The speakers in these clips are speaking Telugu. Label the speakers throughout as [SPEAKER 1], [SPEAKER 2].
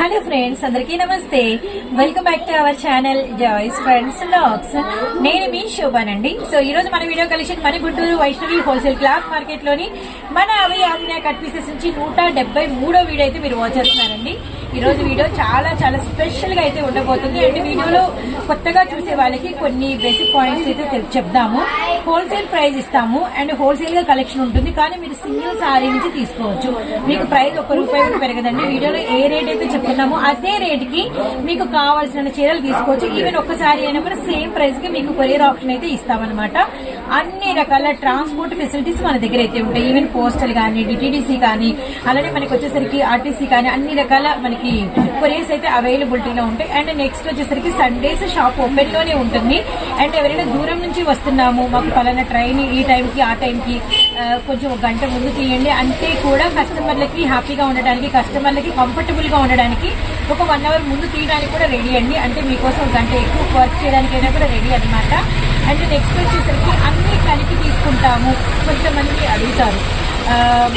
[SPEAKER 1] హలో ఫ్రెండ్స్ అందరికీ నమస్తే. Welcome back to our channel Joy's friends lakhs నేను మీ శోభానండి. సో ఈ రోజు మన వీడియో కలెక్షన్ మన గుంటూరు వైష్ణవి హోల్సేల్ క్లాత్ మార్కెట్లోని మన అవి ఆంజనేయ కట్ పీసెస్ నుంచి నూట మూడో వీడియో అయితే మీరు వాచ్ చేస్తున్నారండి. ఈరోజు వీడియో చాలా చాలా స్పెషల్గా అయితే ఉండబోతుంది. అండ్ వీడియోలో కొత్తగా చూసే వాళ్ళకి కొన్ని బేసిక్ పాయింట్స్ అయితే చెప్దాము. హోల్సేల్ ప్రైస్ ఇస్తాము. అండ్ హోల్సేల్గా కలెక్షన్ ఉంటుంది. కానీ మీరు సింగిల్ సారీ నుంచి తీసుకోవచ్చు. మీకు ప్రైస్ ఒక రూపాయి కూడా పెరగదండి. వీడియోలో ఏ రేట్ అయితే చెప్తున్నామో అదే రేట్కి మీకు కావాల్సిన చీరలు తీసుకోవచ్చు. ఈవెన్ ఒక్కసారి అయినా కూడా సేమ్ ప్రైస్కి మీకు కొరియర్ ఆప్షన్ అయితే ఇస్తామన్నమాట. అన్ని రకాల ట్రాన్స్పోర్ట్ ఫెసిలిటీస్ మన దగ్గర అయితే ఉంటాయి. ఈవెన్ పోస్టల్ కానీ డిటిడిసి కానీ అలానే మనకి వచ్చేసరికి ఆర్టీసీ కానీ అన్ని రకాల మనకి కొరియర్స్ అయితే అవైలబిలిటీలో ఉంటాయి. అండ్ నెక్స్ట్ వచ్చేసరికి సండేస్ షాప్ ఓపెన్లోనే ఉంటుంది. అండ్ ఎవరైనా దూరం నుంచి వస్తున్నాము మాకు పలానా ట్రైన్ ఈ టైంకి ఆ టైంకి కొంచెం ఒక గంట ముందు తీయండి. అంటే కూడా కస్టమర్లకి హ్యాపీగా ఉండడానికి కస్టమర్లకి కంఫర్టబుల్గా ఉండడానికి ఒక వన్ అవర్ ముందు తీయడానికి కూడా రెడీ అండి. అంటే మీకోసం ఒక గంట ఎక్కువ వర్క్ చేయడానికైనా కూడా రెడీ అన్నమాట. అండ్ నెక్స్ట్ వచ్చేసరికి అన్ని కలిపి తీసుకుంటాము. కొంతమంది అడుగుతారు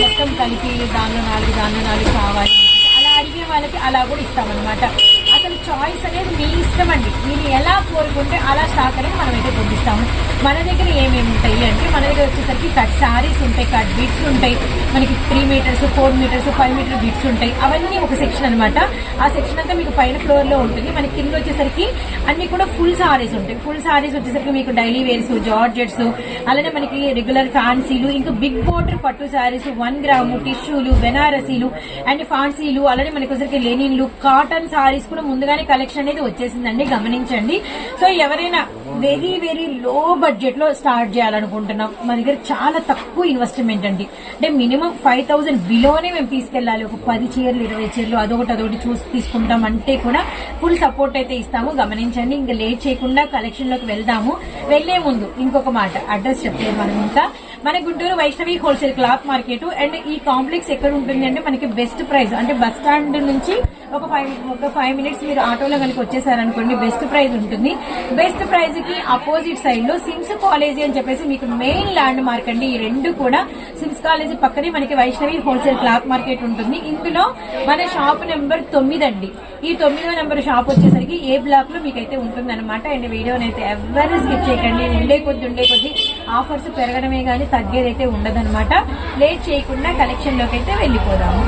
[SPEAKER 1] మొత్తం కలిపి దానిలో నాలుగు దానిలో నాలుగు కావాలి. వాళ్ళకి అలా కూడా ఇస్తామన్నమాట. చాయిస్ అనేది మీ ఇష్టం అండి. మీరు ఎలా కోరుకుంటే అలా స్టాక్ అనేది మనం అయితే పంపిస్తాము మన దగ్గర ఏమేమి ఉంటాయి అంటే మన దగ్గర వచ్చేసరికి కట్ సారీస్ ఉంటాయి కట్ బిట్స్ ఉంటాయి. మనకి three meters four meters five meter bits ఉంటాయి. అవన్నీ ఒక సెక్షన్ అన్నమాట. ఆ సెక్షన్ అంతా మీకు పైన ఫ్లోర్లో ఉంటుంది. మన కింద వచ్చేసరికి అన్ని కూడా ఫుల్ సారీస్ ఉంటాయి. ఫుల్ సారీస్ వచ్చేసరికి మీకు డైలీ వేర్స్ జార్జెట్స్ అలానే మనకి రెగ్యులర్ ఫ్యాన్సీలు ఇంకా బిగ్ బోర్డర్ పట్టు సారీస్ వన్ గ్రాము టిష్యూలు బెనారసీలు అండ్ ఫాన్సీలు అలానే మనకి వచ్చేసరికి లెనిన్లు కాటన్ సారీస్ కూడా ముందుగా ముందుగానే కలెక్షన్ అనేది వచ్చేసిందండి గమనించండి. సో ఎవరైనా వెరీ వెరీ లో బడ్జెట్లో స్టార్ట్ చేయాలనుకుంటున్నాం మన దగ్గర చాలా తక్కువ ఇన్వెస్ట్మెంట్ అండి. అంటే మినిమం ఫైవ్ థౌసండ్ బిలోనే మేము తీసుకెళ్ళాలి. ఒక పది చీరలు ఇరవై చీరలు అదొకటి అదొకటి చూసి తీసుకుంటాం అంటే కూడా ఫుల్ సపోర్ట్ అయితే ఇస్తాము. గమనించండి ఇంకా లేట్ చేయకుండా కలెక్షన్లోకి వెళ్దాము. వెళ్ళే ముందు ఇంకొక మాట అడ్రస్ చెప్పలేదు మనం ఇంకా మన Guntur Vaishnavi wholesale cloth market and ఈ కాంప్లెక్స్ ఎక్కడ ఉంటుంది అంటే మనకి బెస్ట్ ప్రైస్ అంటే బస్ స్టాండ్ నుంచి ఒక ఫైవ్ ఒక ఫైవ్ మినిట్స్ మీరు ఆటోలో కనుక వచ్చేసారనుకోండి బెస్ట్ ప్రైస్ ఉంటుంది. బెస్ట్ ప్రైస్కి అపోజిట్ సైడ్లో సిమ్స్ కాలేజీ అని చెప్పేసి మీకు మెయిన్ ల్యాండ్ మార్క్ అండి. ఈ రెండు కూడా సిమ్స్ కాలేజీ పక్కనే మనకి వైష్ణవి హోల్సేల్ క్లాత్ మార్కెట్ ఉంటుంది. ఇందులో మన షాప్ నెంబర్ తొమ్మిది అండి. ఈ తొమ్మిదో నెంబర్ షాప్ వచ్చేసరికి ఏ బ్లాక్లో మీకైతే ఉంటుంది అనమాట అండ్ వీడియోని అయితే ఎవరు స్కిప్ చేయకండి. ఉండే కొద్ది ఉండే కొద్ది. ఆఫర్స్ పెరగడమే కానీ తగ్గేదైతే ఉండదన్నమాట. లేట్ చేయకుండా కలెక్షన్లోకి అయితే వెళ్ళిపోదాము.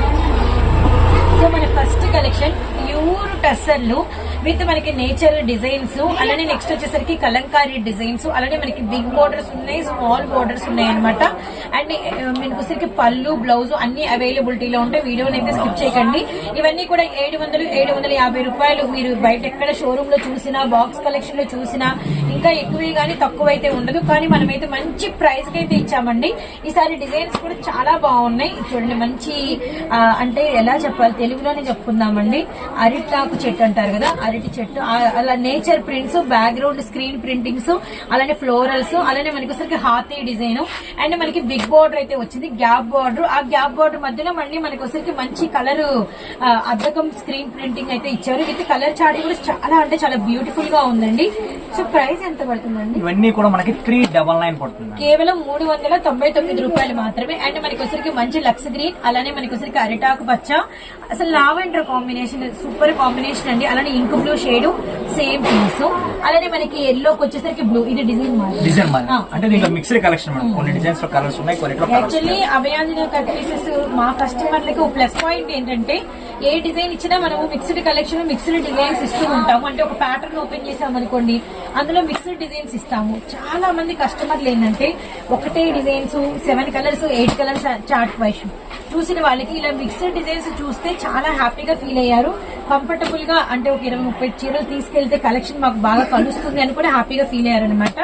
[SPEAKER 1] సో మన ఫస్ట్ కలెక్షన్ ప్యూర్ టస్సర్లు విత్ మనకి నేచర్ డిజైన్స్. అలానే నెక్స్ట్ వచ్చేసరికి కలంకారీ డిజైన్స్. అలానే మనకి బిగ్ బోర్డర్స్ ఉన్నాయి స్మాల్ బోర్డర్స్ ఉన్నాయి అనమాట అండ్ మీకు వచ్చేసరికి పళ్ళు బ్లౌజ్ అన్ని అవైలబిలిటీలో ఉంటాయి వీడియోని అయితే స్కిప్ చేయకండి. ఇవన్నీ కూడా ఏడు వందలు ఏడు వందల యాభై రూపాయలు. మీరు బయట ఎక్కడ షోరూమ్లో చూసినా బాక్స్ కలెక్షన్లో చూసినా ఇంకా ఎక్కువే గానీ తక్కువ అయితే ఉండదు. కానీ మనమైతే మంచి ప్రైస్కి అయితే ఇచ్చామండి. ఈసారి డిజైన్స్ కూడా చాలా బాగున్నాయి. చూడండి మంచి అంటే ఎలా చెప్పాలి తెలుగులోనే చెప్పుకుందామండి. అరిటాకు చెట్టు అంటారు కదా అరటి చెట్టు. అలా nature prints background screen printings అలానే ఫ్లోరల్స్ అలానే మనకి వచ్చరికి హాతీ డిజైన్. అండ్ మనకి బిగ్ బార్డర్ అయితే వచ్చింది గ్యాప్ బార్డర్ ఆ గ్యాప్ బార్డర్ మధ్యలో మళ్ళీ మనకి వచ్చరికి మంచి కలర్ అద్దకం స్క్రీన్ ప్రింటింగ్ అయితే ఇచ్చారు. విత్ కలర్ చార్ట్ కూడా చాలా అంటే చాలా బ్యూటిఫుల్గా ఉందండి. సో ప్రైస్ ఎంత పడుతుందండి?
[SPEAKER 2] ఇవన్నీ కూడా మనకి త్రీ డబల్ నైన్ పడుతుంది
[SPEAKER 1] కేవలం మూడు వందల తొంభై తొమ్మిది రూపాయలు మాత్రమే. అండ్ మనకి వచ్చరికి మంచి లక్స్ గ్రీన్ అలానే మనకి వచ్చరికి అరిటాకు పచ్చ. అసలు లావెండర్ కాంబినేషన్ సూపర్ కాంబినేషన్ అండి. అలానే ink blue shade same piece అలానే మనకి ఎల్లోకి వచ్చేసరికి బ్లూ ఇది డిజైన్
[SPEAKER 2] డిజైన్ అంటే దీంట్లో కలెక్షన్ కొన్ని డిజైన్స్లో కలర్స్ ఉన్నాయి
[SPEAKER 1] యాక్చువల్లీ అభయాంజనేయ కట్ పీసెస్ మా కస్టమర్లకి ప్లస్ పాయింట్ ఏంటంటే ఏ డిజైన్ ఇచ్చినా మనము మిక్స్డ్ కలెక్షన్ మిక్స్డ్ డిజైన్స్ ఇస్తూ ఉంటాము. అంటే ఒక ప్యాటర్న్ ఓపెన్ చేసాం అనుకోండి అందులో మిక్స్డ్ డిజైన్స్ ఇస్తాము. చాలా మంది కస్టమర్లు ఏంటంటే ఒకటే designs seven colours eight colours chart wise చూసిన వాళ్ళకి ఇలా మిక్స్డ్ డిజైన్స్ చూస్తే చాలా హ్యాపీగా ఫీల్ అయ్యారు. కంఫర్టబుల్గా అంటే ఒక ఇరవై ముప్పై చీరలు తీసుకెళ్తే కలెక్షన్ మాకు బాగా కలుస్తుంది అని కూడా హ్యాపీగా ఫీల్ అయ్యారనమాట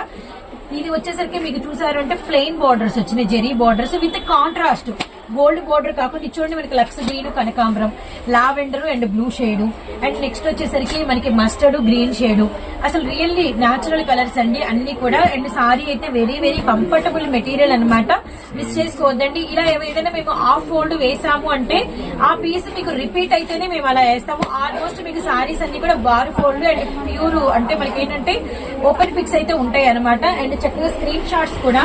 [SPEAKER 1] ఇది వచ్చేసరికి మీకు చూసారు అంటే ప్లెయిన్ బార్డర్స్ వచ్చినాయి zari borders with contrast gold border కాకుండా చూడండి మనకి లక్స్ గ్రీన్ కనకాంబరం lavender and blue shade. And next వచ్చేసరికి మనకి మస్టర్డ్ గ్రీన్ షేడ్. అసలు రియల్లీ న్యాచురల్ కలర్స్ అండి అన్ని కూడా. అండ్ సారీ అయితే వెరీ వెరీ కంఫర్టబుల్ మెటీరియల్ అనమాట మిస్ చేసుకోవద్దండి. ఇలా ఏదైనా మేము ఆఫ్ ఫోల్డ్ వేసాము అంటే ఆ పీస్ మీకు రిపీట్ అయితేనే మేము అలా వేస్తాము. ఆల్మోస్ట్ మీకు సారీస్ అన్ని కూడా బార్ ఫోల్డ్ అండ్ ప్యూర్ అంటే మనకి ఏంటంటే ఓపెన్ పిక్స్ అయితే ఉంటాయి అనమాట అండ్ చక్కగా స్క్రీన్ షాట్స్ కూడా.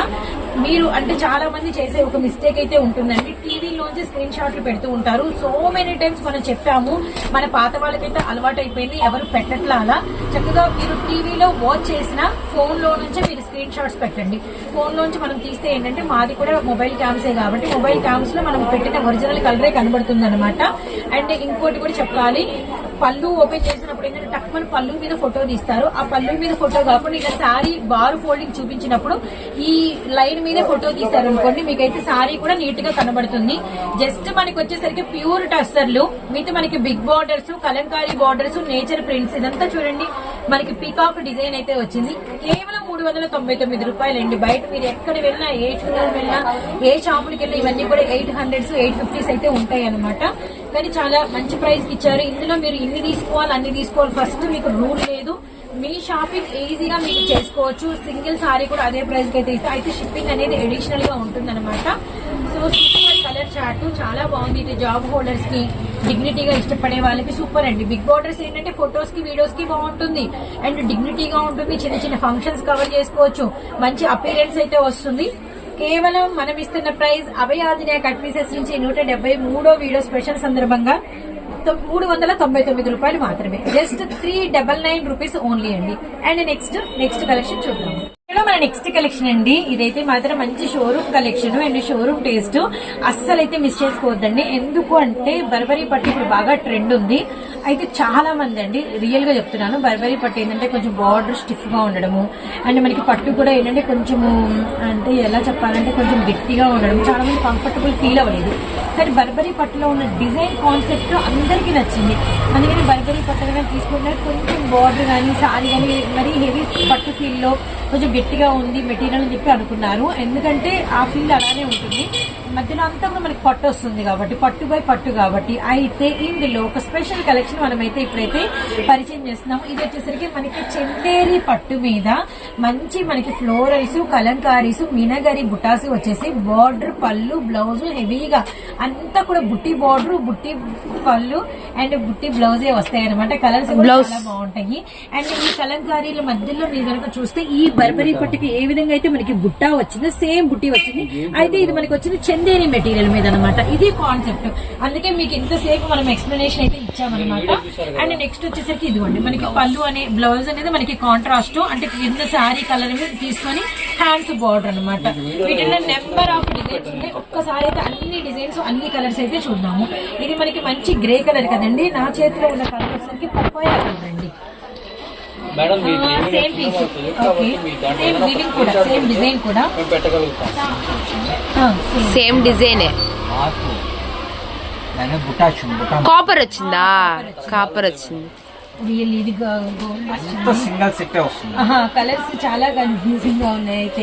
[SPEAKER 1] మీరు అంటే చాలా మంది చేసే ఒక మిస్టేక్ అయితే ఉంటుందండి. టీవీలోంచి స్క్రీన్ షాట్లు పెడుతూ ఉంటారు. సో మెనీ టైమ్స్ మనం చెప్పాము మన పాత వాళ్ళకైతే అలవాటు అయిపోయింది ఎవరు పెట్టట్లా అలా చక్కగా మీరు టీవీలో వాచ్ చేసిన ఫోన్లో నుంచే నుంచి మీరు స్క్రీన్ షాట్స్ పెట్టండి. ఫోన్లోంచి మనం తీస్తే ఏంటంటే మాది కూడా మొబైల్ క్యామ్సే కాబట్టి మొబైల్ క్యామ్స్లో మనం పెట్టిన ఒరిజినల్ కలరే కనబడుతుంది అనమాట అండ్ ఇంకోటి కూడా చెప్పాలి పళ్ళు ఓపెన్ చేసినప్పుడు ఏంటంటే టక్ పళ్ళు మీద ఫోటో తీస్తారు. ఆ పళ్ళు మీద ఫోటో కాకుండా ఇలా శారీ బారు ఫోల్డింగ్ చూపించినప్పుడు ఈ లైన్ మీద ఫోటో తీస్తారు అనుకోండి మీకైతే శారీ కూడా నీట్గా కనబడుతుంది. జస్ట్ మనకి వచ్చేసరికి ప్యూర్ టస్టర్లు మీతో మనకి big borders Kalamkari borders nature prints ఇదంతా చూడండి. మనకి పీకాక్ డిజైన్ అయితే వచ్చింది. కేవలం మూడు వందల తొంభై తొమ్మిది రూపాయలు అండి బయట మీరు ఎక్కడ వెళ్ళినా ఏ షోరూమ్ వెళ్ళినా ఏ షాపులకి వెళ్ళినా ఇవన్నీ కూడా ఎయిట్ హండ్రెడ్స్ ఎయిట్ ఫిఫ్టీస్ అయితే ఉంటాయి అనమాట కానీ చాలా మంచి ప్రైస్ ఇచ్చారు. ఇందులో మీరు ఇన్ని తీసుకోవాలి అన్ని తీసుకోవాలి. ఫస్ట్ మీకు రూల్ లేదు. మీ షాపింగ్ ఈజీగా మీరు చేసుకోవచ్చు. సింగిల్ సారీ కూడా అదే ప్రైస్కి అయితే ఇస్తే అయితే షిప్పింగ్ అనేది అడిషనల్గా ఉంటుంది సో సూపర్ కలర్ చార్ట్ చాలా బాగుంది. ఇది జాబ్ హోల్డర్స్కి డిగ్నిటీగా ఇష్టపడే వాళ్ళకి సూపర్ అండి. బిగ్ బార్డర్స్ ఏంటంటే ఫొటోస్కి వీడియోస్కి బాగుంటుంది. అండ్ డిగ్నిటీగా ఉంటుంది. చిన్న చిన్న ఫంక్షన్స్ కవర్ చేసుకోవచ్చు. మంచి అపీరెన్స్ అయితే వస్తుంది. కేవలం మనం ఇస్తున్న price Abhaya Anjaneya cut pieces నుంచి నూట డెబ్బై మూడో వీడియో స్పెషల్ సందర్భంగా మూడు వందల తొంభై తొమ్మిది రూపాయలు మాత్రమే. Just three double nine rupees only అండి. అండ్ నెక్స్ట్ నెక్స్ట్ కలెక్షన్ చూద్దాం. మన నెక్స్ట్ కలెక్షన్ అండి. ఇదైతే మాత్రం మంచి showroom collection and showroom taste అస్సలు అయితే మిస్ చేసుకోవద్దండి. ఎందుకు అంటే బర్బరీ పట్టు ఇప్పుడు బాగా ట్రెండ్ ఉంది. అయితే చాలా మంది అండి రియల్గా చెప్తున్నాను బర్బరీ పట్టు ఏంటంటే కొంచెం బార్డర్ స్టిఫ్గా ఉండడము. అండ్ మనకి పట్టు కూడా ఏంటంటే కొంచెము అంటే ఎలా చెప్పాలంటే కొంచెం గట్టిగా ఉండడం. చాలా మంది కంఫర్టబుల్ ఫీల్ అవ్వలేదు. కానీ బర్బరీ పట్టులో ఉన్న డిజైన్ కాన్సెప్ట్ అందరికీ నచ్చింది. అందుకని బర్బరీ పట్టు కానీ తీసుకుంటే కొంచెం బార్డర్ కానీ సారీ కానీ మరీ హెవీ పట్టు ఫీల్లో కొంచెం గట్టిగా ఉంది మెటీరియల్ అని చెప్పి అనుకున్నారు. ఎందుకంటే ఆ ఫీల్ అలానే ఉంటుంది. మధ్యలో అంతా కూడా మనకి పట్టు వస్తుంది కాబట్టి పట్టు బై పట్టు కాబట్టి అయితే ఇందులో ఒక స్పెషల్ కలెక్షన్ మనమైతే ఇప్పుడైతే పరిచయం చేస్తున్నాం ఇది వచ్చేసరికి మనకి చందేరి పట్టు మీద మంచి మనకి ఫ్లోరల్స్ కలంకారీస్ మినగరి బుటాస్ వచ్చేసి బార్డర్ పళ్ళు బ్లౌజ్ హెవీగా. అంతా కూడా బుట్టి బార్డర్ బుట్టి పళ్ళు అండ్ బుట్టి బ్లౌజే వస్తాయి అనమాట కలర్స్. చాలా బాగుంటాయి. అండ్ ఈ కలంకారీల మధ్యలో మీరు కనుక చూస్తే ఈ బర్బరీ పట్టుకి ఏ విధంగా అయితే మనకి బుట్టా వచ్చిందో సేమ్ బుట్టి వచ్చింది. అయితే ఇది మనకి వచ్చింది చందేరి మెటీరియల్ మీద అనమాట ఇది కాన్సెప్ట్ అందుకే మీకు ఇంతసేపు మనం ఎక్స్ప్లెనేషన్ అయితే ఇచ్చామన్నమాట. అండ్ నెక్స్ట్ వచ్చేసరికి ఇదిగోండి మనకి పళ్ళు అనే బ్లౌజ్ అనేది మనకి కాంట్రాస్ట్ అంటే కింద శారీ కలర్ తీసుకొని హ్యాండ్స్ బార్డర్ అనమాట వీటిలో నెంబర్ ఆఫ్ డిజైన్స్ ఉన్నాయి. ఒక్కసారి అయితే అన్ని డిజైన్స్ అన్ని కలర్స్ అయితే చూద్దాము. ఇది మనకి మంచి గ్రే కలర్ కదండి. నా చేతిలో ఉన్న కలర్ వచ్చేసరికి పప్పాయ కలర్ అండి
[SPEAKER 3] మేడం మీ
[SPEAKER 1] same piece okay same weaving కూడా సేమ్ డిజైన్ కూడా.
[SPEAKER 4] సేమ్ డిజైనే కాపర్ వచ్చిందా కాపర్ వచ్చింది?
[SPEAKER 1] రియల్ ఇది
[SPEAKER 2] సింగల్ సెట్టే వస్తుంది.
[SPEAKER 1] కలర్స్ చాలా కన్ఫ్యూజింగ్గా ఉన్నాయి అయితే.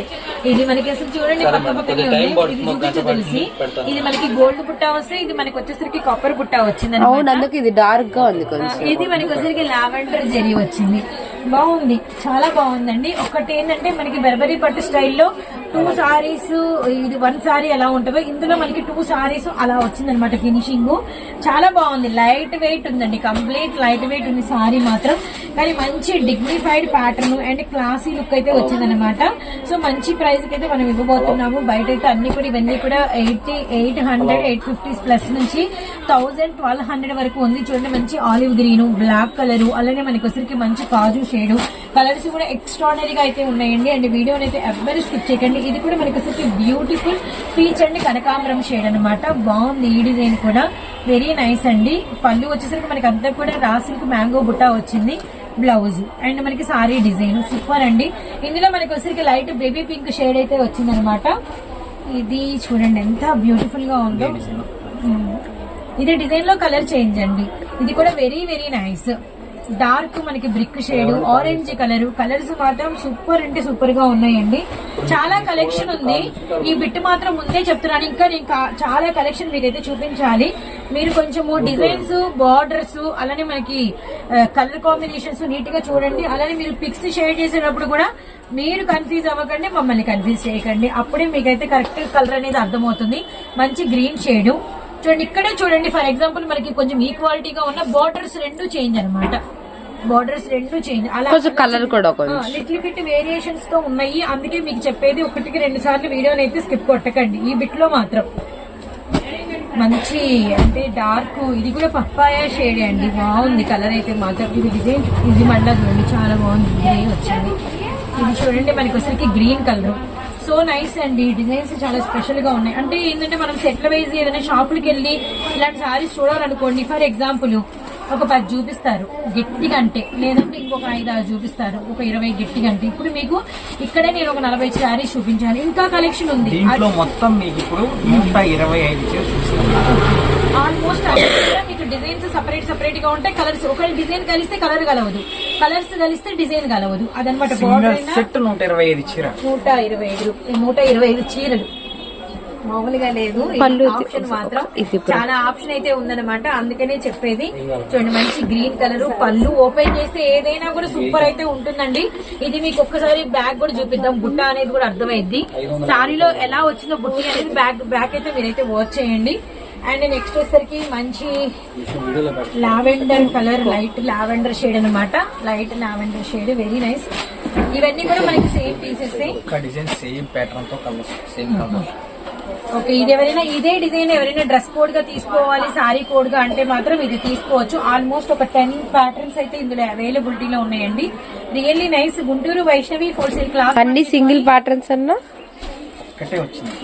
[SPEAKER 1] ఇది మనకి అసలు చూడండి పక్క పక్కనే ఉంది. ఇది తెలిసి. ఇది మనకి గోల్డ్ బుట్ట వస్తే ఇది మనకి వచ్చేసరికి కాపర్ బుట్ట వచ్చింది
[SPEAKER 4] అవును. అందుకు ఇది డార్క్గా ఉంది కొంచెం.
[SPEAKER 1] ఇది మనకి వచ్చేసరికి లావెండర్ జెరీ వచ్చింది. బాగుంది. చాలా బాగుందండి. ఒకటి ఏంటంటే మనకి బెర్బరీ పట్టు స్టైల్లో టూ సారీస్ ఇది వన్ సారీ ఎలా ఉంటుందో ఇందులో మనకి టూ సారీస్ అలా వచ్చింది అనమాట ఫినిషింగ్. చాలా బాగుంది. లైట్ వెయిట్ ఉందండి. కంప్లీట్ లైట్ వెయిట్ ఉంది సారీ మాత్రం. కానీ మంచి dignified pattern and classy look అయితే వచ్చిందనమాట సో మంచి ప్రైస్కి అయితే మనం ఇవ్వబోతున్నాము. బయట అయితే అన్ని కూడా ఇవన్నీ కూడా eighty eight hundred eight fifties plus నుంచి థౌసండ్ ట్వెల్వ్ హండ్రెడ్ వరకు ఉంది. చూడండి మంచి ఆలివ్ గ్రీన్ బ్లాక్ కలర్. అలానే మనకి వచ్చరికి మంచి కాజు షేడ్ కలర్స్ కూడా ఎక్స్ట్రాడనరీగా అయితే ఉన్నాయండి. అండ్ వీడియోని అయితే ఎవ్వరు స్కిప్ చేయకండి. ఇది కూడా మనకి వచ్చరికి బ్యూటిఫుల్ పీచ్ అండ్ కనకాంబరం షేడ్ అన్నమాట. బాగుంది ఈ డిజైన్ కూడా. వెరీ నైస్ అండి. పళ్ళు వచ్చేసరికి మనకి అంతా కూడా రాసిల్క్ మ్యాంగో బుట్ట వచ్చింది. బ్లౌజ్ అండ్ మనకి సారీ డిజైన్ సూపర్ అండి. ఇందులో మనకి వచ్చరికి లైట్ బేబీ పింక్ షేడ్ అయితే వచ్చిందనమాట ఇది చూడండి ఎంత బ్యూటిఫుల్గా ఉందో. ఇది డిజైన్లో కలర్ చేంజ్ అండి. ఇది కూడా వెరీ వెరీ నైస్ డార్క్ మనకి brick shade orange colour colours మాత్రం సూపర్ అంటే సూపర్గా ఉన్నాయండి. చాలా కలెక్షన్ ఉంది. ఈ బిట్ మాత్రం ముందే చెప్తున్నాను. ఇంకా నేను చాలా కలెక్షన్ మీకైతే చూపించాలి. మీరు కొంచెము డిజైన్స్ బార్డర్స్ అలానే మనకి కలర్ కాంబినేషన్స్ నీట్గా చూడండి. అలానే మీరు పిక్స్ షేర్ చేసేటప్పుడు కూడా మీరు కన్ఫ్యూజ్ అవ్వకండి మమ్మల్ని కన్ఫ్యూజ్ చేయకండి. అప్పుడే మీకైతే కరెక్ట్ కలర్ అనేది అర్థమవుతుంది. మంచి గ్రీన్ షేడ్ చూడండి ఇక్కడే చూడండి. ఫర్ ఎగ్జాంపుల్ మనకి కొంచెం ఈక్వాలిటీగా ఉన్న బార్డర్స్ రెండు చేంజ్ అన్నమాట. బార్డర్స్ రెండు చేంజ్ అలా
[SPEAKER 4] కొంచెం కలర్ కూడా కొంచెం.
[SPEAKER 1] లిటిల్ బిట్ వేరియేషన్స్తో ఉన్నాయి. అందుకే మీకు చెప్పేది ఒకటికి రెండు సార్లు వీడియోని అయితే స్కిప్ కొట్టకండి. ఈ బిట్లో మాత్రం. మంచి అంటే డార్క్ ఇది కూడా పప్పాయ షేడ్ అండి. బాగుంది. కలర్ అయితే మాత్రం. ఇది డిజైన్ ఇది మళ్ళీ చూడండి. చాలా బాగుంది. వచ్చింది. ఇది చూడండి మనకి వచ్చరికి గ్రీన్ కలర్ సో నైస్ అండి. డిజైన్స్ చాలా స్పెషల్గా ఉన్నాయి. అంటే ఏంటంటే మనం సెట్ల వైజ్ ఏదైనా షాపులకి వెళ్ళి ఇలాంటి సారీస్ చూడాలనుకోండి. ఫర్ ఎగ్జాంపుల్ ఒక పది చూపిస్తారు గట్టిగా అంటే. లేదంటే ఇంకొక ఐదు ఆరు చూపిస్తారు ఒక ఇరవై గట్టిగా అంటే. ఇప్పుడు మీకు ఇక్కడే నేను ఒక నలభై శారీస్ చూపించాను ఇంకా కలెక్షన్ ఉంది.
[SPEAKER 2] దీంట్లో మొత్తం మీకు ఇప్పుడు నూట ఇరవై ఐదు
[SPEAKER 1] ఆల్మోస్ట్ మీకు డిజైన్స్ సపరేట్ సపరేట్గా ఉంటాయి. కలర్స్ ఒక డిజైన్ కలిస్తే కలర్ కలవదు. కలర్స్ కలిస్తే డిజైన్ కలవదు. అదనమాట
[SPEAKER 2] సెట్ నూట ఇరవై ఐదు చీర.
[SPEAKER 1] నూట ఇరవై ఐదు నూట ఇరవై ఐదు చీరలు. మామూలుగా లేదు.
[SPEAKER 4] పళ్ళు
[SPEAKER 1] ఆప్షన్ మాత్రం. చాలా ఆప్షన్ అయితే ఉందన్నమాట. అందుకనే చెప్పేది. చూడండి మంచి గ్రీన్ కలర్ పళ్ళు ఓపెన్ చేస్తే ఏదైనా కూడా సూపర్ అయితే ఉంటుందండి. ఇది మీకు ఒక్కసారి బ్యాగ్ కూడా చూపిద్దాం. బుట్ట అనేది కూడా అర్థమైద్ది. సారీలో ఎలా వచ్చిందో బుట్టి అనేది బ్యాగ్ బ్యాక్ అయితే మీరైతే వాచ్ చేయండి. అండ్ నెక్స్ట్ వచ్చేసరికి మంచి lavender colour light lavender shade అన్నమాట. Light lavender shade very nice ఇవన్నీ కూడా మనకి సేమ్ పీసెస్
[SPEAKER 2] డిజైన్ సేమ్ ప్యాటర్న్తో కలర్ సేమ్ కలర్
[SPEAKER 1] ఓకే ఇది ఎవరైనా ఇదే డిజైన్ ఎవరైనా డ్రెస్ కోడ్గా తీసుకోవాలి సారీ కోడ్గా అంటే మాత్రం ఇది తీసుకోవచ్చు. ఆల్మోస్ట్ ఒక టెన్ ప్యాటర్న్స్ అయితే ఇందులో అవైలబిలిటీలో ఉన్నాయండి. Really nice Guntur Vaishnavi wholesale class
[SPEAKER 4] అన్ని సింగిల్ ప్యాటర్న్స్ అన్నా?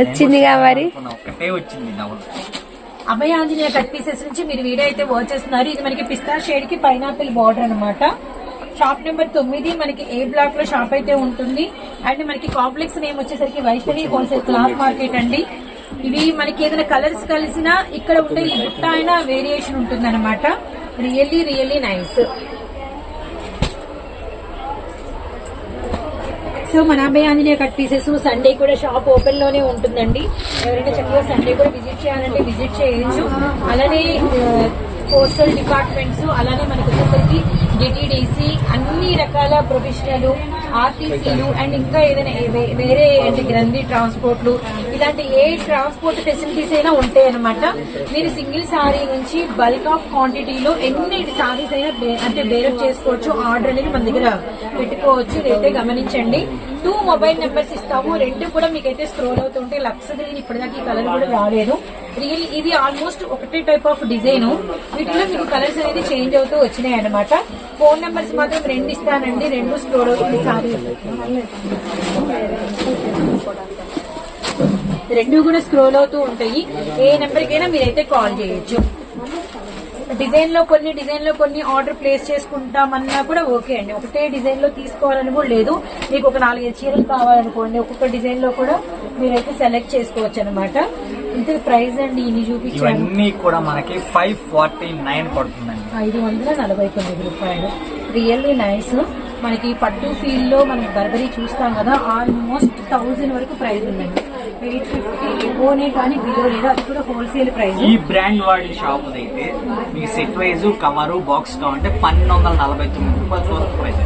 [SPEAKER 4] వచ్చిందిగా మరి.
[SPEAKER 1] అభయ ఆంజనేయ కట్ పీసెస్ నుంచి మీరు వీడియో అయితే వాచ్ చేస్తున్నారు. ఇది మనకి పిస్తా షేడ్కి పైనాపిల్ బార్డర్ అన్నమాట. షాప్ నెంబర్ తొమ్మిది మనకి ఏ బ్లాక్లో షాప్ అయితే ఉంటుంది. అండ్ మనకి కాంప్లెక్స్ నేమ్ వచ్చేసరికి వైష్ణవి హోల్సేల్ క్లాత్ మార్కెట్ అండి. ఇవి మనకి ఏదైనా కలర్స్ కలిసినా ఇక్కడ ఉండే ఈ బుట్ట అయినా వేరియేషన్ ఉంటుంది అనమాట రియల్లీ రియల్లీ నైస్ సో మన అబ్బాయి ఆంజనేయ కట్ పీసెస్ సండే కూడా షాప్ ఓపెన్లోనే ఉంటుందండి. ఎవరైనా చక్కగా సండే కూడా విజిట్ చేయాలంటే విజిట్ చేయొచ్చు. అలానే పోస్టల్ డిపార్ట్మెంట్స్ అలానే మనకు వచ్చేసరికి డిటిడిసి అన్ని రకాల ప్రొఫెషనల్ ఆర్టీసీలు అండ్ ఇంకా ఏదైనా వేరే అంటే గ్రంథి ట్రాన్స్పోర్ట్లు ఇలాంటి ఏ ట్రాన్స్పోర్ట్ ఫెసిలిటీస్ అయినా ఉంటాయి అనమాట మీరు సింగిల్ సారీ నుంచి బల్క్ ఆఫ్ క్వాంటిటీలో ఎన్ని సారీస్ అయినా బే- అంటే బేరప్ చేసుకోవచ్చు ఆర్డర్ అనేది మన దగ్గర పెట్టుకోవచ్చు. ఇదైతే గమనించండి. టూ మొబైల్ నెంబర్స్ ఇస్తాము. రెండు కూడా మీకైతే స్క్రోల్ అవుతుంటే లక్స్ గ్రీన్ ఇప్పటిదాకా ఈ కలర్ కూడా రాలేదు. రియల్ ఇది ఆల్మోస్ట్ ఒకటే టైప్ ఆఫ్ డిజైన్ వీటిలో మీకు కలర్స్ అనేది చేంజ్ అవుతూ వచ్చినాయి అనమాట ఫోన్ నెంబర్స్ మాత్రం రెండు ఇస్తానండి రెండు స్టోర్ అవుతుంది సారీ. రెండు కూడా స్క్రోల్ అవుతూ ఉంటాయి. ఏ నెంబర్కైనా మీరైతే కాల్ చేయొచ్చు. డిజైన్లో కొన్ని డిజైన్లో కొన్ని ఆర్డర్ ప్లేస్ చేసుకుంటామన్నా కూడా ఓకే అండి. ఒకటే డిజైన్లో తీసుకోవాలని కూడా లేదు. మీకు ఒక నాలుగైదు చీరలు కావాలనుకోండి ఒక్కొక్క డిజైన్లో కూడా మీరైతే సెలెక్ట్ చేసుకోవచ్చు అనమాట ఇంత ప్రైస్ అండి ఇన్ని చూపించాను.
[SPEAKER 2] ఇవన్నీ కూడా మనకి ఫైవ్ ఫార్టీ నైన్ పడుతుందండి.
[SPEAKER 1] ఐదు వందల నలభై తొమ్మిది రూపాయలు. Really nice. మనకి పట్టు ఫీల్లో మనం బర్బరీ చూస్తాం కదా ఆల్మోస్ట్ థౌజండ్ వరకు ప్రైస్ ఉందండి. ఎబోనే కానీ బిలో లేదు అది కూడా హోల్సేల్ ప్రైస్
[SPEAKER 2] ఈ బ్రాండ్ వాడి షాప్ అయితే మీ సెట్ వైజ్ కవర్ బాక్స్ కావాలంటే పన్నెండు వందల నలభై తొమ్మిది రూపాయలు ప్రైస్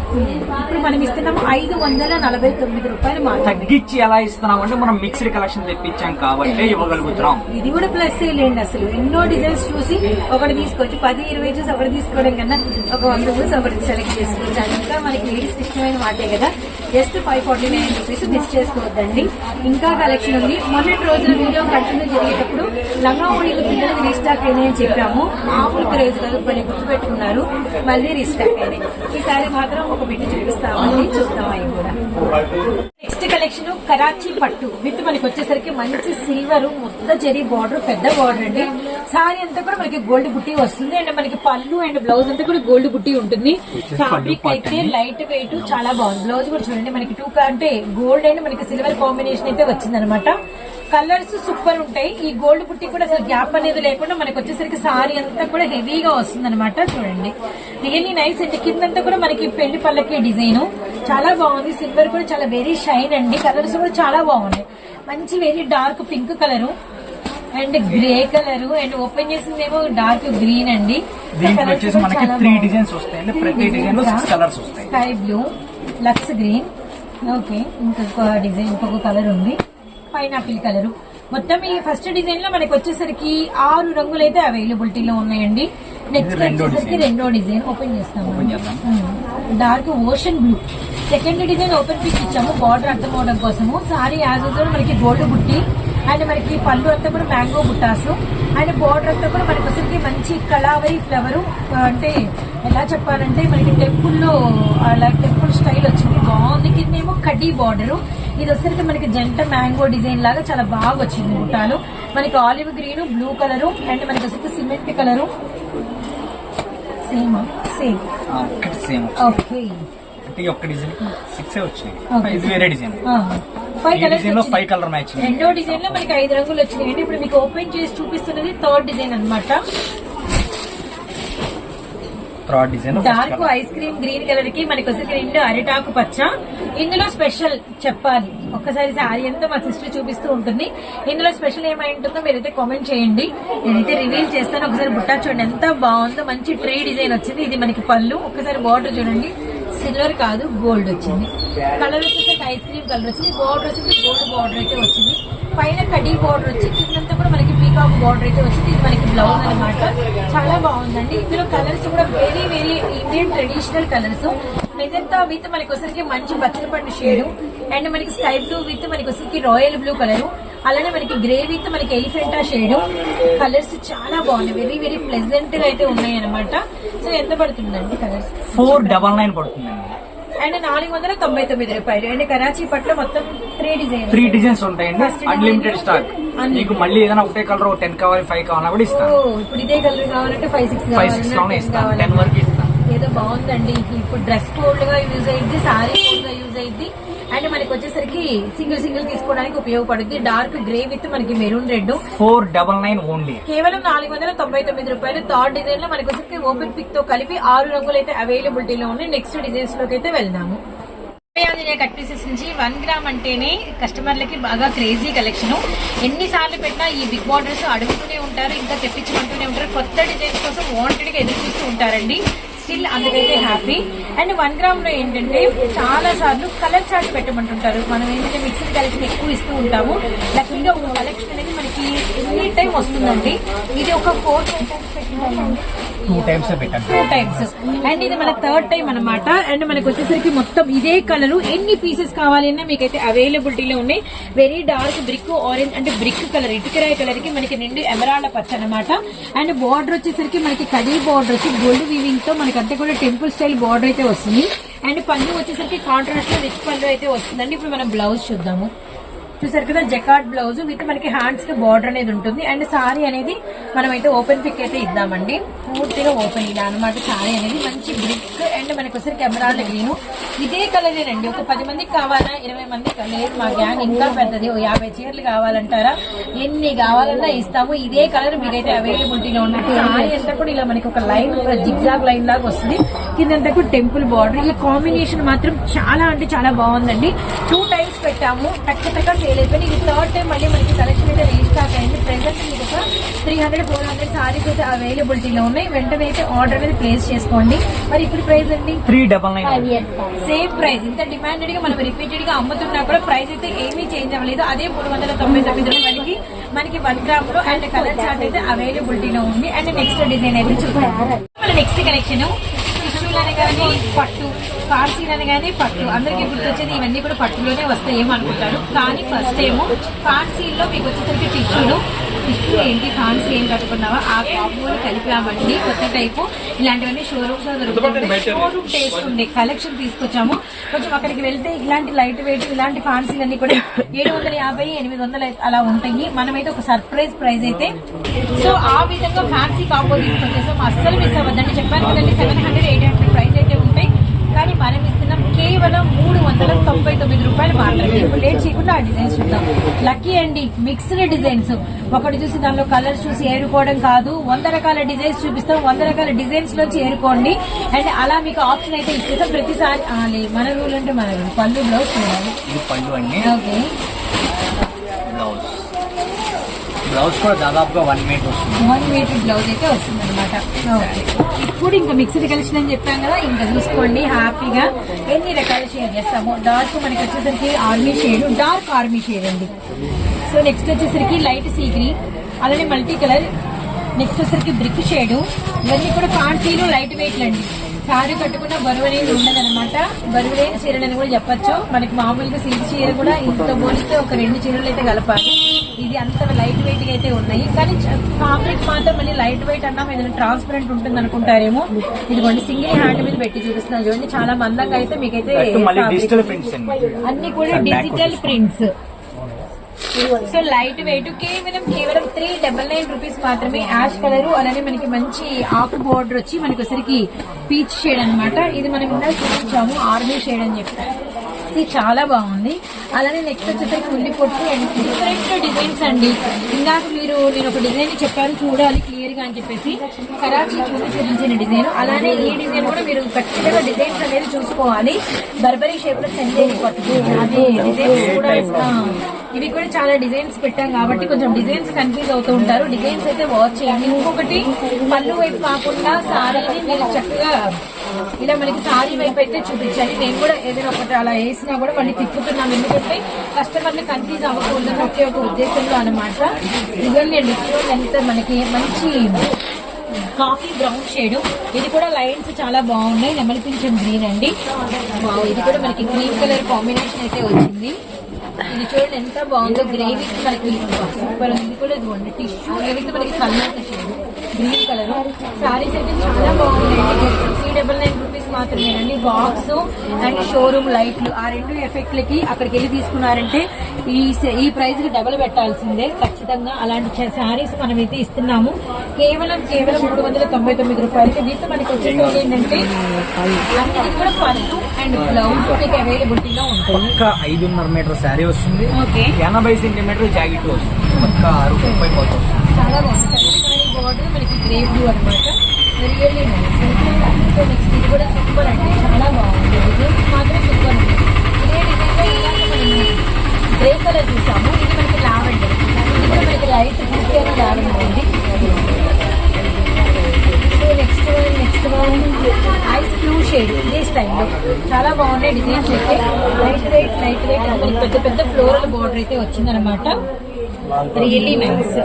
[SPEAKER 1] ఇప్పుడు మనం ఇస్తున్నాము ఐదు వందల నలభై తొమ్మిది రూపాయలు
[SPEAKER 2] తగ్గించి ఎలా ఇస్తున్నాం అంటే మనం మిక్స్డ్ కలెక్షన్ తెప్పించాం కాబట్టి ఇవ్వగలుగుతున్నాం.
[SPEAKER 1] ఇది కూడా ప్లస్ లేండి అసలు. ఎన్నో డిజైన్స్ చూసి ఒకటి తీసుకోవచ్చు పది ఇరవై చూసి ఒకటి తీసుకోవడం కన్నా ఒక వంద చూసి ఒకటి సెలెక్ట్ చేసుకోవచ్చు. అది ఇంకా మనకి లేడీస్ ఇష్టమైన మాటే కదా. Just five forty nine rupees miss చేసుకోవద్దండి. ఇంకా కలెక్షన్ ఉంది. మొన్నటి రోజున వీడియో కంటిన్యూ జరిగేటప్పుడు లంగా ఊడికి పిల్లలకి రీస్టాక్ అయినాయి అని చెప్పాము. మామూలు క్రేజ్ కాదు పని గుర్తుపెట్టుకున్నారు. మళ్ళీ రీస్టాక్ అయినాయి. ఈసారి మాత్రం ఒక బిడ్డ చూపిస్తామని చూస్తాం అవి కూడా. నెక్స్ట్ కలెక్షన్ కరాచీ పట్టు. విత్ మనకి వచ్చేసరికి మంచి సిల్వర్ ముద్ద జరి బార్డర్ పెద్ద బార్డర్ అండి. సారీ అంతా కూడా మనకి గోల్డ్ బుట్టి వస్తుంది. అండ్ మనకి పళ్ళు అండ్ బ్లౌజ్ అంతా కూడా గోల్డ్ బుట్టి ఉంటుంది. ఫ్యాబ్రిక్ అయితే లైట్ వెయిట్ చాలా బాగుంది. బ్లౌజ్ కూడా చూడండి మనకి టూ అంటే గోల్డ్ అండ్ మనకి సిల్వర్ కాంబినేషన్ అయితే వచ్చింది అనమాట కలర్స్ సూపర్ ఉంటాయి. ఈ గోల్డ్ బుట్టి కూడా అసలు గ్యాప్ అనేది లేకుండా మనకి వచ్చేసరికి సారీ అంతా కూడా హెవీగా వస్తుంది అనమాట చూడండి. రియల్లీ నైస్ అండి కిందంతా కూడా మనకి పెళ్ళి పళ్ళకి డిజైన్. చాలా బాగుంది. సిల్వర్ కూడా చాలా వెరీ షైన్ అండి. కలర్స్ కూడా చాలా బాగున్నాయి. మంచి very dark pink colour and grey colour and open చేసిందేమో dark green అండి.
[SPEAKER 2] త్రీ డిజైన్స్ ప్రతి డిజైన్ కలర్స్ వస్తాయి.
[SPEAKER 1] Sky blue lux green okay ఇంకొక డిజైన్ ఇంకొక కలర్ ఉంది. Pineapple colour. మొత్తం ఈ ఫస్ట్ డిజైన్లో మనకి వచ్చేసరికి ఆరు రంగులు అయితే అవైలబిలిటీలో ఉన్నాయండి. నెక్స్ట్ వచ్చేసరికి. రెండో డిజైన్ ఓపెన్ చేస్తాము. Dark ocean blue second design open pic ఇచ్చాము బార్డర్ అర్థం అవడం కోసము. సారీ యాజ్ యూజువల్ మనకి గోల్డ్ బుట్టి అండ్ మనకి పళ్ళు అంతా కూడా మ్యాంగో బుట్టాసు. అండ్ బార్డర్ అంతా కూడా మనకి వచ్చరికి మంచి కళావరి ఫ్లవర్ అంటే ఎలా చెప్పాలంటే మనకి టెంపుల్లో అలా టెంపుల్ స్టైల్ వచ్చింది. బాగుంది. కిందేమో కడ్డీ బార్డర్ ఇది వచ్చరికి మనకి జంట మ్యాంగో డిజైన్ లాగా చాలా బాగా వచ్చింది బుట్టాలు. మనకి olive green blue colour and మనకి వచ్చరికి cement colour. Same same
[SPEAKER 2] same
[SPEAKER 1] okay
[SPEAKER 2] అంటే ఈ ఒక్క డిజైన్ సిక్స్ వచ్చినాయి.
[SPEAKER 1] Okay.
[SPEAKER 2] ఇది వేరే design.
[SPEAKER 1] Five colours
[SPEAKER 2] five colour matching
[SPEAKER 1] రెండో డిజైన్లో మనకి ఐదు రంగులు వచ్చినాయి. అంటే ఇప్పుడు మీకు ఓపెన్ చేసి చూపిస్తున్నది థర్డ్ డిజైన్ అన్నమాట.
[SPEAKER 2] Third design
[SPEAKER 1] dark ice cream green కలర్కి మనకి వచ్చేసి రెండు అరిటాకు పచ్చ. ఇందులో స్పెషల్ చెప్పాలి. ఒక్కసారి సారీ అంతా మా సిస్టర్ చూపిస్తూ ఉంటుంది. ఇందులో స్పెషల్ ఏమై ఉంటుందో మీరైతే కామెంట్ చేయండి. నేనైతే రివీల్ చేస్తాను. ఒకసారి బుట్టా చూడండి. ఎంత బాగుందో. మంచి ట్రీ డిజైన్ వచ్చింది. ఇది మనకి పళ్ళు. ఒకసారి బార్డర్ చూడండి. సిల్వర్ కాదు గోల్డ్ వచ్చింది. కలర్ వచ్చేసి ఐస్ క్రీమ్ కలర్ వచ్చింది. బార్డర్ వచ్చేసి గోల్డ్ బార్డర్ అయితే వచ్చింది. పైన కడీ బార్డర్ వచ్చి కిందంతా కూడా మనకి పీకాక్ బార్డర్ అయితే వచ్చింది ఇది మనకి బ్లౌజ్ అన్నమాట. చాలా బాగుందండి. ఇందులో కలర్స్ కూడా very very Indian traditional colours magenta with మనకి వచ్చరికి మంచి బచ్చల పండు షేడ్ అండ్ మనకి స్కై బ్లూ విత్ మనకి వచ్చరికి రాయల్ బ్లూ కలర్ అలానే మనకి గ్రే విత్ మనకి ఎలిఫెంటా షేడ్ కలర్స్ చాలా బాగున్నాయి. వెరీ వెరీ ప్లెజెంట్గా అయితే ఉన్నాయి అనమాట సో ఎంత పడుతుందండి కలర్స్
[SPEAKER 2] ఫోర్ డబల్ నైన్ పడుతుందండి.
[SPEAKER 1] అండ్ నాలుగు వందల తొంభై తొమ్మిది రూపాయలు. అండ్ కరాచీ పట్ల మొత్తం త్రీ డిజైన్
[SPEAKER 2] త్రీ డిజైన్స్ ఉంటాయండి. Unlimited stock. మీకు మళ్ళీ ఏదైనా ఒకటే కలర్ టెన్ కావాలి ఫైవ్ కావాలన్నా కూడా ఇస్తాను
[SPEAKER 1] ఇప్పుడు ఇదే కలర్ కావాలంటే ఫైవ్ సిక్స్
[SPEAKER 2] ఫైవ్ సిక్స్లోనే ఇస్తాను టెన్ వరకు ఇస్తాను
[SPEAKER 1] ఏదో బాగుందండి. ఇప్పుడు డ్రెస్ కోడ్గా యూజ్ అయింది సారీ కోడ్గా యూజ్ అయింది అండ్ మనకి వచ్చేసరికి సింగిల్ సింగిల్ తీసుకోవడానికి ఉపయోగపడుతుంది డార్క్ గ్రే విత్ మనకి maroon red.
[SPEAKER 2] Four double nine only.
[SPEAKER 1] కేవలం నాలుగు వందల తొంభై తొమ్మిది రూపాయలు. థర్డ్ డిజైన్లో మనకి వచ్చేసరికి ఓపెన్ పిక్తో కలిపి ఆరు రంగులు అయితే అవైలబిలిటీలో ఉన్నాయి. నెక్స్ట్ డిజైన్స్లోకి అయితే వెళ్దాము. ఆంజనేయ కట్ పీసెస్ నుంచి వన్ గ్రామ్ అంటేనే కస్టమర్లకి బాగా క్రేజీ కలెక్షన్. ఎన్నిసార్లు పెట్టినా ఈ బిగ్ బార్డర్స్ అడుగుతూనే ఉంటారు ఇంకా తెప్పించుకుంటూనే ఉంటారు. కొత్త డిజైన్స్ కోసం వాంటెడ్గా ఎదురు చూస్తూ ఉంటారండి. స్టిల్ అందుకైతే హ్యాపీ. అండ్ వన్ గ్రామ్లో ఏంటంటే చాలా సార్లు కలర్ చార్ట్ పెట్టమంటుంటారు. మనం ఏంటంటే మిక్స్డ్ కలెక్షన్ ఎక్కువ ఇస్తూ ఉంటాము. లక్కీగా ఒక కలెక్షన్ అనేది మనకి ఎనీ టైం వస్తుందండి. ఇది ఒక ఫోర్ పెట్టిందండి.
[SPEAKER 2] టూ టైమ్స్ పెట్టాను
[SPEAKER 1] టూ టైమ్స్ అండ్ ఇది మన థర్డ్ టైం అన్నమాట. అండ్ మనకు వచ్చేసరికి మొత్తం ఇదే కలర్. ఎన్ని పీసెస్ కావాలి అన్నా మీకైతే అవైలబిలిటీలో ఉన్నాయి. వెరీ డార్క్ బ్రిక్ ఆరెంజ్ అంటే బ్రిక్ కలర్ ఇటుకరాయ కలర్కి మనకి నిండి ఎమరాళ్ళ పచ్చ అనమాట అండ్ బార్డర్ వచ్చేసరికి మనకి కడీ బార్డర్ వచ్చి గోల్డ్ వీవింగ్తో మనకి అంతా కూడా టెంపుల్ స్టైల్ బార్డర్ అయితే వస్తుంది. అండ్ పళ్ళు వచ్చేసరికి కాంట్రాస్ట్లో రిచ్ పళ్ళు అయితే వస్తుందండి. ఇప్పుడు మనం బ్లౌజ్ చూద్దాము. చూసారు కదా జకాట్ బ్లౌజ్ విత్ మనకి హ్యాండ్స్కి బార్డర్ అనేది ఉంటుంది. అండ్ సారీ అనేది మనం అయితే ఓపెన్ పిక్ అయితే ఇద్దామండి. పూర్తిగా ఓపెన్ ఇలా అనమాట సారీ అనేది. మంచి బ్రిక్ అండ్ మనకి వచ్చరికి ఎమరాల్డ్ గ్రీన్ ఇదే కలరేనండి ఒక పది మందికి కావాలా? ఇరవై మందికి లేదు మా గ్యాంగ్ ఇంకా పెద్దది. ఓ యాభై చీరలు కావాలంటారా? ఎన్ని కావాలన్నా ఇస్తాము. ఇదే కలర్ మీకైతే అవైలబిలిటీలో ఉన్నట్టు సారీ అంతా కూడా ఇలా మనకి ఒక లైన్ జిగ్జాగ్ లైన్ లాగా వస్తుంది. కిందంతా కూడా టెంపుల్ బార్డర్ ఈ కాంబినేషన్ మాత్రం చాలా అంటే చాలా బాగుందండి. టూ టైమ్స్ పెట్టాము. టక్క టక్క సేల్ అయిపోయింది ఇది థర్డ్ టైం మళ్ళీ మనకి కలెక్షన్ అయితే రీస్టాక్ అయింది. ప్రెసెంట్ మీకు ఒక three hundred four hundred saris అయితే అవైలబిలిటీలో ఉన్నాయి. వెంటనే అయితే ఆర్డర్ అనేది ప్లేస్ చేసుకోండి. మరి ఇప్పుడు ప్రైస్ అండి
[SPEAKER 2] three double nine
[SPEAKER 1] same price ఇంత డిమాండెడ్గా మనం రిపీటెడ్గా అమ్ముతున్నా కూడా ప్రైస్ అయితే ఏమీ చేంజ్ అవ్వలేదు. అదే మూడు వందల తొంభై తొమ్మిది రూపాయలకి మనకి వన్ గ్రామ్లో అండ్ కలర్ చార్ట్ అయితే అవైలబిలిటీలో ఉంది. అండ్ నెక్స్ట్ డిజైన్ అయితే చూద్దాం. మన నెక్స్ట్ కలెక్షన్ పశువులని కానీ పట్టు పార్సీలు అనగానే పట్టు. అందరికి గుర్తొచ్చేది ఇవన్నీ కూడా పట్టులోనే వస్తాయేమో అనుకుంటారు. కానీ ఫస్ట్ ఏమో పార్సీల్లో మీకు వచ్చేసరికి టిష్యూలు టిష్యూ ఏంటి ఫ్యాన్సీ ఏం కట్టుకున్నావా ఆ కాంబోలు కలిపామండి. కొత్త టైపు ఇలాంటివన్నీ షోరూమ్స్లో దొరుకుతుంది షోరూమ్ టేస్ట్ ఉండే కలెక్షన్ తీసుకొచ్చాము. కొంచెం అక్కడికి వెళ్తే ఇలాంటి లైట్ వెయిట్ ఇలాంటి ఫ్యాన్సీలు అన్ని కూడా ఏడు వందల యాభై ఎనిమిది వందలు అలా ఉంటాయి. మనమైతే ఒక సర్ప్రైజ్ ప్రైజ్ అయితే. సో ఆ విధంగా ఫ్యాన్సీ కాంబో తీసుకొచ్చేసాం. అస్సలు మిస్ అవ్వద్దండి. చెప్పాను కదండి seven hundred eight hundred price అయితే ఉంటాయి. కానీ మనం ఇస్తున్నాం కేవలం మూడు వందల తొంభై తొమ్మిది రూపాయలు మాత్రమే. ఇప్పుడు లేట్ చేయకుండా ఆ డిజైన్స్ చూద్దాం. లక్కీ అండి మిక్స్డ్ డిజైన్స్. ఒకటి చూసి దానిలో కలర్స్ చూసి ఏరుకోవడం కాదు. వంద రకాల డిజైన్స్ చూపిస్తాం. వంద రకాల డిజైన్స్ నుంచి ఏరుకోండి. అండ్ అలా మీకు ఆప్షన్ అయితే ఇచ్చేస్తాం. ప్రతిసారి మన రూల్ అంటే మన రూల్. పళ్ళు బ్లౌజ్ చూడాలి ఓకే.
[SPEAKER 2] బ్లౌజ్ కూడా దాదాపుగా వన్ మీటర్ వస్తుంది.
[SPEAKER 1] వన్ మీటర్ బ్లౌజ్ అయితే వస్తుంది అనమాట ఇప్పుడు ఇంకా మిక్సర్ కలెక్షన్ అని చెప్పాం కదా ఇంకా చూసుకోండి హ్యాపీగా. ఎన్ని రకాల షేర్ చేస్తాము. డార్క్ మనకి వచ్చేసరికి army shade dark army shade అండి. సో నెక్స్ట్ వచ్చేసరికి లైట్ సీ గ్రీన్ అలానే మల్టీ కలర్ నెక్స్ట్ వచ్చేసరికి బ్రిక్ షేడ్ ఇవన్నీ కూడా ఫ్యాన్సీలు లైట్ వెయిట్లు అండి. సారీ కట్టుకున్న బరువు అనేది ఉండదు అనమాట బరువు లేని చీరలు అని కూడా చెప్పొచ్చు. మనకి మామూలుగా సిల్క్ చీర కూడా ఇంత పోలిస్తే ఒక రెండు చీరలు అయితే కలపాలి. ఇది అంత లైట్ వెయిట్గా అయితే ఉన్నాయి. కానీ ఫ్యాబ్రిక్ మాత్రం మళ్ళీ లైట్ వెయిట్ అన్నా ఏదైనా ట్రాన్స్పరెంట్ ఉంటుంది అనుకుంటారేమో. ఇదిగోండి సింగిల్ హ్యాండ్ మీద పెట్టి చూపిస్తున్నాను. చూడండి చాలా మందంగా అయితే మీకైతే అన్ని కూడా digital prints so light weight కేవలం కేవలం త్రీ డబల్ నైన్ రూపీస్ మాత్రమే యాష్ కలర్. అలానే మనకి మంచి ఆకు బోర్డర్ వచ్చి మనకి ఒకసారికి పీచ్ షేడ్ అన్నమాట. ఇది మనం ఇందాక చూపించాము ఆర్మీ షేడ్ అని చెప్పారు. ఇది చాలా బాగుంది. అలానే నెక్స్ట్ వచ్చేసరికి ఉల్లి పొట్టు అండ్ డిఫరెంట్ డిజైన్స్ అండి. ఇందాక మీరు నేను ఒక డిజైన్ చెప్పాను చూడాలి క్లియర్గా అని చెప్పేసి. కరాచీ చూసి చూపించిన డిజైన్ అలానే ఈ డిజైన్ కూడా మీరు ఖచ్చితంగా డిజైన్స్ అనేది చూసుకోవాలి. బర్బరీ షేప్లో చందేరి పట్టు అదే డిజైన్స్ కూడా ఇస్తాం. ఇవి కూడా చాలా డిజైన్స్ పెట్టాం కాబట్టి కొంచెం డిజైన్స్ కన్ఫ్యూజ్ అవుతూ ఉంటారు. డిజైన్స్ అయితే వాచ్ చేయండి. ఇంకొకటి పళ్ళు వైపు కాకుండా సారీని మీరు చక్కగా ఇలా మనకి సారీ వైపు అయితే చూపించాలి నేను కూడా ఏదైనా ఒకటి అలా వేసి వేసినా కూడా మళ్ళీ తిప్పుతున్నాం. ఎందుకంటే కస్టమర్ని కన్ఫ్యూజ్ అవ్వకూడదని ఒకే ఒక ఉద్దేశంలో అనమాట ఇవన్నీ డిస్కౌంట్ ఎంత మనకి మంచి కాఫీ బ్రౌన్ షేడ్. ఇది కూడా లైన్స్ చాలా బాగున్నాయి. నెమలి పింఛన్ గ్రీన్ అండి. ఇది కూడా మనకి గ్రీన్ కలర్ కాంబినేషన్ అయితే వచ్చింది. ఇది చూడండి ఎంత బాగుందో. గ్రేవీ మనకి సూపర్ ఉంది. ఇది కూడా టిష్యూ. మనకి colour shade. Green colour saris అయితే చాలా బాగున్నాయి. త్రీ డబల్ నైన్ రూపీస్ మాత్రమేనండి. బాక్స్ అండ్ షోరూమ్ లైట్లు. ఆ రెండు ఎఫెక్ట్లకి అక్కడికి వెళ్ళి తీసుకున్నారంటే ఈ ఈ ప్రైస్కి డబల్ పెట్టాల్సిందే. ఖచ్చితంగా అలాంటి శారీస్ మనం అయితే ఇస్తున్నాము. కేవలం కేవలం మూడు వందల తొంభై తొమ్మిది రూపాయలకి దీంతో మనకి వచ్చేసరికి ఏంటంటే అన్నిటికీ కూడా అండ్ బ్లౌజ్ మీకు అవైలబిలిటీలో ఉంటుంది.
[SPEAKER 2] ఒక్క ఐదున్నర మీటర్ శారీ వస్తుంది. ఎనభై సెంటీమీటర్ జాకెట్ వస్తుంది. ఒక్క ఆరు ముప్పై పోతుంది.
[SPEAKER 1] చాలా బాగుంది. బాగుంటుంది మనకి గ్రే బ్లూ అనమాట రియల్లీ నైస్ సో నెక్స్ట్ ఇది కూడా సూపర్ అండి. చాలా బాగుంది. డిజైన్స్ మాత్రం సూపర్ ఉంది ఇదే డిజైన్లో ఇలాగ గ్రే కలర్ చూసాము. ఇది మనకి లావెండర్. ఇది కూడా మనకి లైట్ పూర్తిగా లావెండర్ ఉంది so next one next one ice blue shade. ఇదే స్టైల్లో. చాలా బాగున్నాయి డిజైన్స్ అయితే. లైట్ వెయిట్ లైట్ వెయిట్ మనకి పెద్ద పెద్ద ఫ్లోరల్ బార్డర్ అయితే వచ్చిందనమాట రియల్లీ నైస్.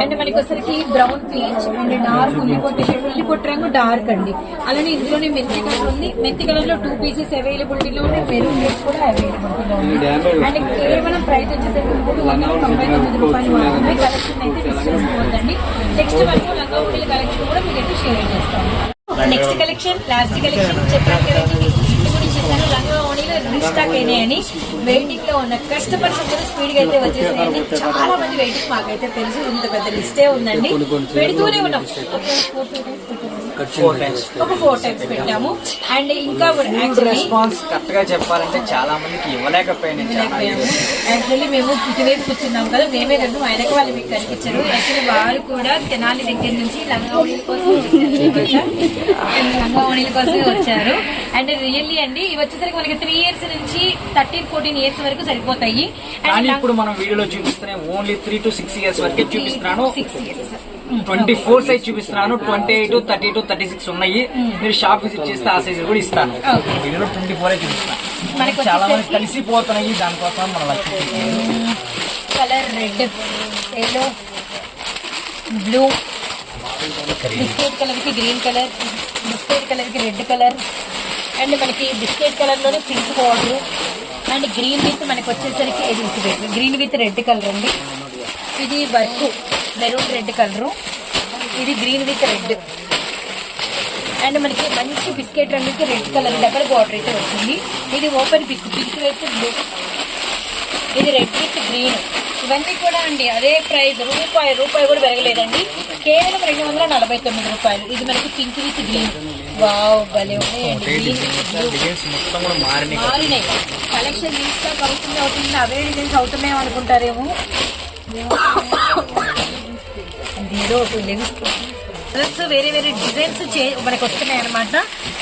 [SPEAKER 1] అండ్ మనకి వచ్చరికి బ్రౌన్ పీచ్ అండ్ డార్క్ ఉల్లిపొట్టి షేడ్ రంగు డార్క్ అండి. అలానే ఇందులోనే మెంతి కలర్ ఉంది. మెంతి కలర్లో టూ పీసెస్ అవైలబిలిటీలో ఉన్నాయి. మెరూన్ రేట్ కూడా అవైలబిలిటీలో ఉంది అండ్ కేవలం ప్రైస్ వచ్చేసరికి మూడు వందల తొంభై తొమ్మిది రూపాయలు మాత్రమే కలెక్షన్ అయితే మిస్ చేసుకోవద్దండి నెక్స్ట్ వరకు లంగా కలెక్షన్ కూడా మీకు అయితే షేర్ చేస్తాము. నెక్స్ట్ కలెక్షన్ లాస్ట్ కలెక్షన్ చెప్పాను కదండి. చెప్పాను లంగా ఓణీలో అయినాయని వెయిటింగ్లో ఉన్న కస్టమర్స్ అందరూ స్పీడ్గా అయితే వచ్చేసాయండి చాలా మంది వెయిటింగ్ మాకైతే తెలుసు ఇంత పెద్ద లిస్టే ఉందండి. పెడుతూనే ఉన్నాం. ఒక.
[SPEAKER 2] ఫోర్ టైమ్స్
[SPEAKER 1] పెట్టాము. అండ్ ఇంకా
[SPEAKER 2] రెస్పాన్స్ కరెక్ట్గా చెప్పాలంటే చాలా మందికి ఇవ్వలేకపోయాను
[SPEAKER 1] యాక్చువల్లీ మేము ఇటువైపు కూర్చున్నాం కదా మేమే మా వెనక వాళ్ళు మీకు కనిపించారు. యాక్చువల్లీ వారు కూడా తెనాలి దగ్గర నుంచి లంగావణిల కోసం లంగావణిల కోసమే వచ్చారు. అండ్ రియల్లీ అండి ఇవి వచ్చేసరికి మనకి త్రీ ఇయర్స్ నుంచి థర్టీన్ ఫోర్టీన్ ఇయర్స్ వరకు సరిపోతాయి.
[SPEAKER 2] కానీ ఇప్పుడు మనం వీడియోలో చూపిస్తున్నాయి only three to six years వరకే చూపిస్తున్నాను.
[SPEAKER 1] Six years
[SPEAKER 2] twenty four size చూపిస్తున్నాను. Twenty eight thirty two thirty six ఉన్నాయి. మీరు షాప్ విజిట్ చేస్తే ఆ సైజ్ కూడా ఇస్తాను ట్వంటీ ఫోర్ చూపిస్తాను చాలా మంది కలిసిపోతున్నాయి. దానికోసం మన
[SPEAKER 1] colour red yellow blue biscuit కలర్కి గ్రీన్ కలర్ బిస్కెట్ కలర్కి రెడ్ కలర్ అండ్ మనకి బిస్కెట్ కలర్లోనే pink border and green with మనకి వచ్చేసరికి ఇది గ్రీన్ విత్ రెడ్ కలర్ అండి. ఇది వర్క్. Maroon red colour. ఇది గ్రీన్ విత్ రెడ్. అండ్ మనకి మంచి బిస్కెట్ రంగుకి రెడ్ కలర్ డబల్ బార్డర్ అయితే వచ్చింది ఇది open pic pink with blue. ఇది రెడ్ విత్ గ్రీన్. ఇవన్నీ కూడా అండి అదే ప్రైస్. రూపాయి రూపాయి కూడా పెరగలేదండి. కేవలం రెండు వందల నలభై తొమ్మిది రూపాయలు. ఇది మనకి పింక్ విత్ గ్రీన్. వావ్ భలే ఉన్నాయండి
[SPEAKER 2] మారినాయి.
[SPEAKER 1] కలెక్షన్ రీస్టాక్ అవుతుంది అవుతుంది? అవే డిజైన్స్ అవుతున్నాయి అనుకుంటారేమో. ఒకటి లెగుస్తుంది కలర్స్ వేరే వేరే డిజైన్స్ చే మనకు వస్తున్నాయి అనమాట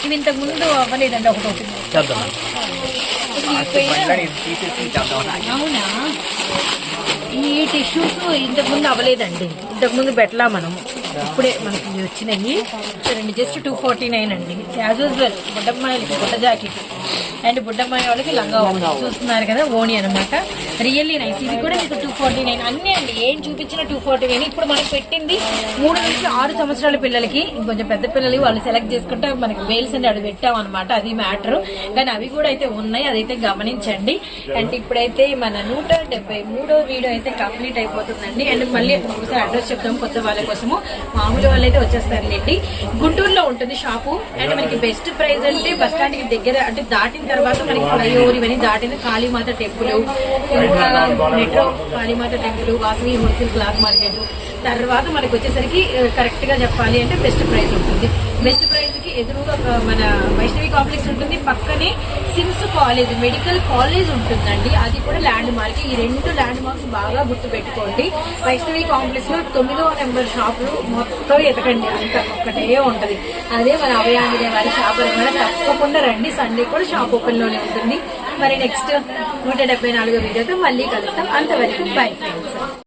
[SPEAKER 1] ఇవి ఇంతకు ముందు అవ్వలేదండి ఒకటి ఒకటి. అవునా? ఈ టిష్యూస్ ఇంతకు ముందు అవ్వలేదండి. ఇంతకు ముందు పెట్టలా మనము. ఇప్పుడే మనకి ఇవి వచ్చినాయి. రెండు జస్ట్ టూ ఫార్టీ నైన్ అండి. యాజ్ యూజువల్ బుడ్డమ్మాయిలకి బుట్ట జాకెట్. అండ్ బుడ్డమ్మాయి వాళ్ళకి లంగా ఓణి. చూస్తున్నారు కదా ఓణి అనమాట రియల్లీ నైస్ ఇది కూడా మీకు టూ ఫార్టీ నైన్ అన్నీ అండి. ఏం చూపించిన టూ ఫార్టీ నైన్ ఇప్పుడు మనకి పెట్టింది మూడు నుంచి ఆరు సంవత్సరాల పిల్లలకి. ఇంకొంచెం పెద్ద పిల్లలు వాళ్ళు సెలెక్ట్ చేసుకుంటే మనకి వేల్స్ అని అవి పెట్టాం అనమాట అది మ్యాటర్ కానీ అవి కూడా అయితే ఉన్నాయి. అదైతే గమనించండి. అండ్ ఇప్పుడైతే మన నూట డెబ్బై మూడో వీడియో అయితే కంప్లీట్ అయిపోతుందండి. అండ్ మళ్ళీ ఒకసారి అడ్రస్ చెప్తాం కొత్త వాళ్ళ కోసము. మామూలు వాళ్ళైతే వచ్చేస్తారులేండి. గుంటూరులో ఉంటుంది షాపు. అండ్ మనకి బెస్ట్ ప్రైస్ అంటే బస్ స్టాండ్కి దగ్గర అంటే దాటిన తర్వాత మనకి ఫ్లైఓవర్ ఇవన్నీ దాటిన కాళీమాత టెంపుల్ ఇంకా metro Kalimata temple Vasavi wholesale cloth market. తర్వాత మనకి వచ్చేసరికి కరెక్ట్గా చెప్పాలి అంటే బెస్ట్ ప్రైస్ ఉంటుంది. బెస్ట్ ప్రైస్కి ఎదురుగా మన వైష్ణవి కాంప్లెక్స్ ఉంటుంది. పక్కనే సిమ్స్ కాలేజ్ మెడికల్ కాలేజ్ ఉంటుందండి. అది కూడా ల్యాండ్ మార్క్ ఈ రెండు ల్యాండ్ మార్క్స్ బాగా గుర్తుపెట్టుకోండి. వైష్ణవి కాంప్లెక్స్లో తొమ్మిదో నెంబర్ షాపులు మొత్తం ఎతకండి. అంత ఒక్కటే ఉంటది. అదే మన అభయాంజనే వారి షాప్ అనమాట తప్పకుండా రండి. సండే కూడా షాప్ ఓపెన్లోనే ఉంటుంది. మరి నెక్స్ట్ నూట డెబ్బై నాలుగో వీడియోతో మళ్ళీ కలుస్తాం. అంతవరకు బై ఫ్రెండ్స్.